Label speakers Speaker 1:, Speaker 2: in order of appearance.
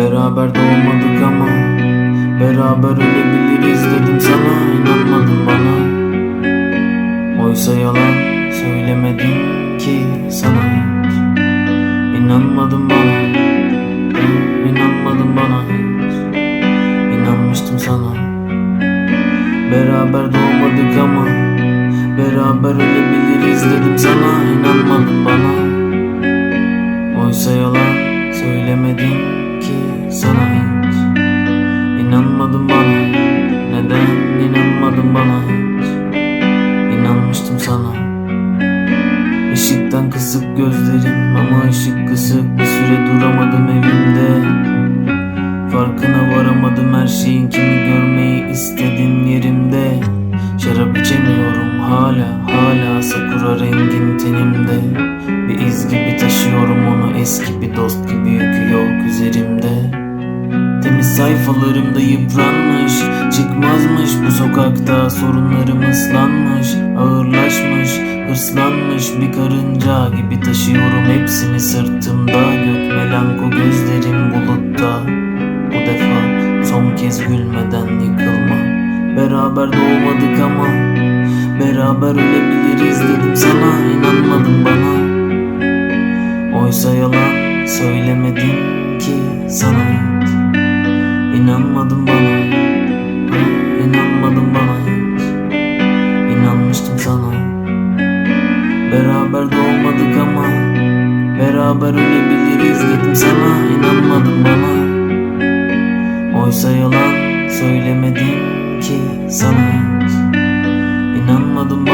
Speaker 1: Beraber doğmadık ama Beraber ölebiliriz dedim sana inanmadın bana. Oysa yalan söylemedim ki sana hiç. İnanmadın bana İnanmadın bana hiç. İnanmıştım sana. Beraber doğmadık ama Beraber ölebiliriz dedim sana inanmadın bana. Oysa yalan söylemedim sana hiç. İnanmadın bana. Neden inanmadın bana hiç? İnanmıştım sana. Işıktan kısık gözlerim ama ışık kısık bir süre duramadım evimde. Farkına varamadım her şeyin kimi görmeyi istedim yerimde. Şarap içemiyorum hala hala sakura rengin tenimde. Bir iz gibi taşıyorum onu eski bir dost sayfalarımda yıpranmış Çıkmazmış. Bu sokakta Sorunlarım ıslanmış Ağırlaşmış Hırslanmış bir karınca gibi taşıyorum hepsini sırtımda. Gök melanko gözlerim bulutta. Bu defa son kez gülmeden yıkılma Beraber doğmadık ama Beraber ölebiliriz dedim sana. İnanmadın bana. Oysa yalan söylemedim ki sana İnanmadın bana. İnanmadın bana hiç. İnanmıştım sana. Beraber doğmadık ama Beraber ölebiliriz dedim sana. İnanmadın bana. Oysa yalan söylemedim ki sana hiç. İnanmadın bana